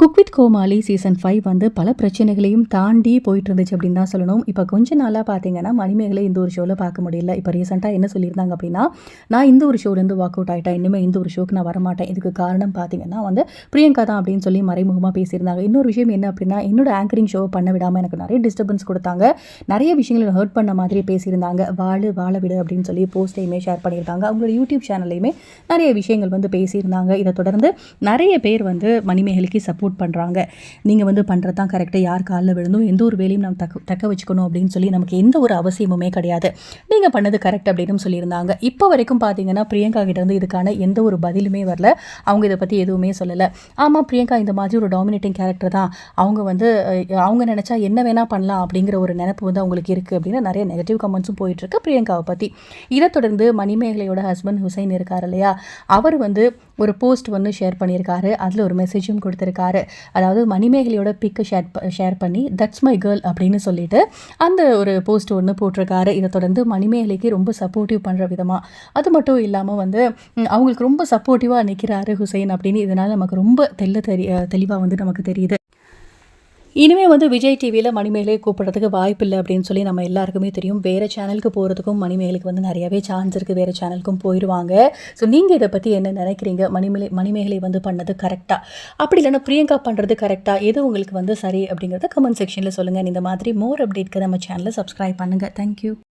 Cook with Comali season five வந்து பல பிரச்சனைகளையும் தாண்டி போயிட்டு இருந்துச்சு அப்படின்னு தான் சொல்லணும். இப்போ கொஞ்ச நாளாக பார்த்தீங்கன்னா மணிமேகலை இந்த ஒரு ஷோவில் பார்க்க முடியல. இப்போ ரீசெண்டாக என்ன சொல்லியிருந்தாங்க அப்படின்னா நான் இந்த ஒரு ஷோலேருந்து வாக் அவுட் ஆகிட்டேன் இனிமேல் இந்த ஒரு ஷோக்கு நான் வரமாட்டேன். இதுக்கு காரணம் பார்த்தீங்கன்னா வந்து பிரியங்கா தான் அப்படின்னு சொல்லி மறைமுகமாக பேசியிருந்தாங்க. இன்னொரு விஷயம் என்ன அப்படின்னா என்னோட ஆங்கரிங் ஷோ பண்ண விடாமல் எனக்கு நிறைய டிஸ்டர்பன்ஸ் கொடுத்தாங்க. நிறைய விஷயங்களை ஹர்ட் பண்ண மாதிரி பேசியிருந்தாங்க. வாழு வாழ விடு அப்படின்னு சொல்லி போஸ்ட்டையுமே ஷேர் பண்ணியிருக்காங்க அவங்களோட யூடியூப் சேனல்லையுமே நிறைய விஷயங்கள் வந்து பேசியிருந்தாங்க. இதை தொடர்ந்து நிறைய பேர் வந்து மணிமேகலைக்கு சப்போர்ட் பண்ணுறாங்க நீங்கள் வந்து பண்ணுறது தான் கரெக்டாக யார் காலில் விழுந்தும் எந்த ஒரு வேலையும் நம்ம தக்க தக்க வச்சுக்கணும் அப்படின்னு சொல்லி நமக்கு எந்த ஒரு அவசியமுமே கிடையாது. நீங்கள் பண்ணது கரெக்ட் அப்படின்னு சொல்லியிருந்தாங்க. இப்போ வரைக்கும் பார்த்தீங்கன்னா பிரியங்கா கிட்ட இதுக்கான எந்த ஒரு பதிலுமே வரல. அவங்க இதை பற்றி எதுவுமே சொல்லலை. ஆமாம் பிரியங்கா இந்த மாதிரி ஒரு டாமினேட்டிங் கேரக்டர் தான். அவங்க வந்து அவங்க நினச்சா என்ன வேணால் பண்ணலாம் அப்படிங்கிற ஒரு நினப்பு வந்து அவங்களுக்கு இருக்குது அப்படின்னு நிறைய நெகட்டிவ் கமெண்ட்ஸும் போயிட்டுருக்கு பிரியங்காவை பற்றி இதை தொடர்ந்து மணிமேகலையோட ஹஸ்பண்ட் ஹுசைன் இருக்கார் இல்லையா? அவர் வந்து ஒரு போஸ்ட் ஒன்று ஷேர் பண்ணியிருக்காரு. அதில் ஒரு மெசேஜும் கொடுத்துருக்காரு. அதாவது மணிமேகலையோட பிக்கை ஷேர் ஷேர் பண்ணி தட்ஸ் மை கேர்ள் அப்படின்னு சொல்லிட்டு அந்த ஒரு போஸ்ட் ஒன்று போட்டிருக்காரு. இதை தொடர்ந்து மணிமேகலைக்கு ரொம்ப சப்போர்ட்டிவ் பண்ணுற விதமாக அது மட்டும் இல்லாமல் வந்து அவங்களுக்கு ரொம்ப சப்போர்ட்டிவாக நிற்கிறாரு ஹுசைன் அப்படின்னு. இதனால் நமக்கு ரொம்ப தெல்ல தெரிய தெளிவாக வந்து நமக்கு தெரியுது. இனிமே வந்து விஜய் டிவியில் மணிமேகலை கூப்பிட்றதுக்கு வாய்ப்பு இல்லை அப்படின்னு சொல்லி நம்ம எல்லாருக்குமே தெரியும். வேறு சேனலுக்கு போகிறதுக்கும் மணிமேலுக்கு வந்து நிறையவே சான்ஸ் இருக்குது வேறு சேனலுக்கும் போயிடுவாங்க ஸோ நீங்கள் இதை பற்றி என்ன நினைக்கிறீங்க? மணிமேலை மணிமேகலை வந்து பண்ணது கரெக்டாக அப்படி இல்லைன்னா பிரியங்கா பண்ணுறது கரெக்டாக எது உங்களுக்கு வந்து சரி அப்படிங்கிறத கமெண்ட் செக்ஷனில் சொல்லுங்கள் இந்த மாதிரி மோர் அப்டேட்க்கு நம்ம சேனலை சப்ஸ்கிரைப் பண்ணுங்கள் தேங்க்யூ